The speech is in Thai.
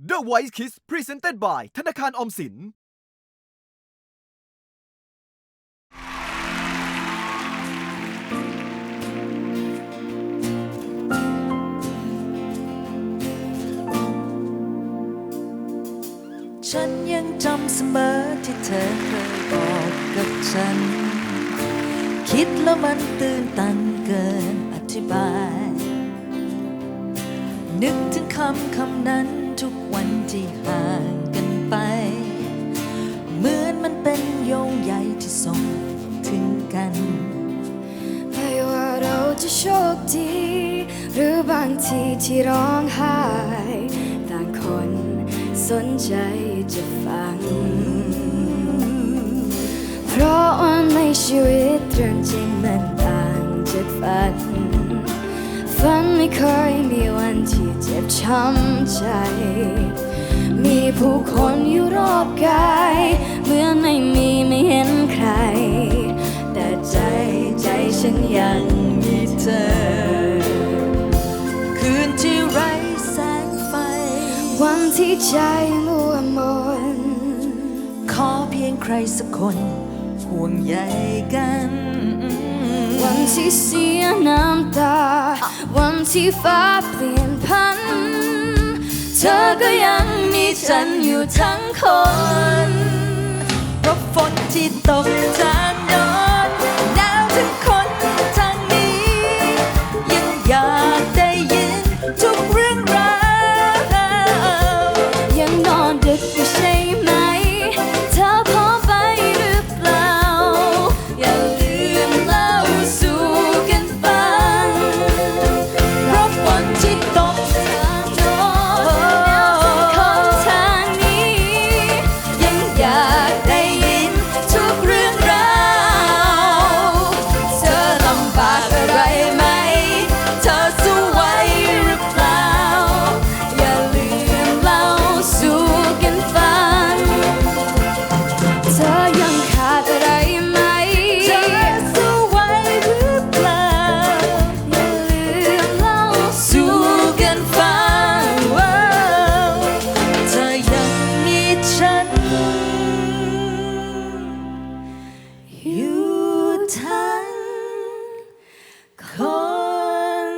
The Voice Kids Presented by ธนาคารออมสิน ฉันยังจำเสมอที่เธอเคยบอกกับฉัน คิดแล้วมันตื่นตันเกินอธิบาย นึกถึงคำคำนั้น ทุกวันที่ห่างกันไป เหมือนมันเป็นโยงใยที่ส่งถึงกันไม่ว่าเราจะโชคดี หรือบางทีที่ร้องไห้ต่างคนสนใจจะฟัง เพราะว่าในชีวิตเรื่องจริงมัน เคยมีวันที่เจ็บช้ำใจ มีผู้คนอยู่รอบกายเหมือนไม่มีไม่เห็นใคร แต่ใจใจฉันยังมีเธอ คืนที่ไร้แสงไฟ วันที่ใจมัวมนขอเพียงใครสักคนห่วงใยกัน วันที่เสียน้ำตา วันที่ฟ้าเปลี่ยนพัน เธอก็ยังมีฉันอยู่ทั้งคนเพราะฝนที่ตกจานย้อ ฉันคน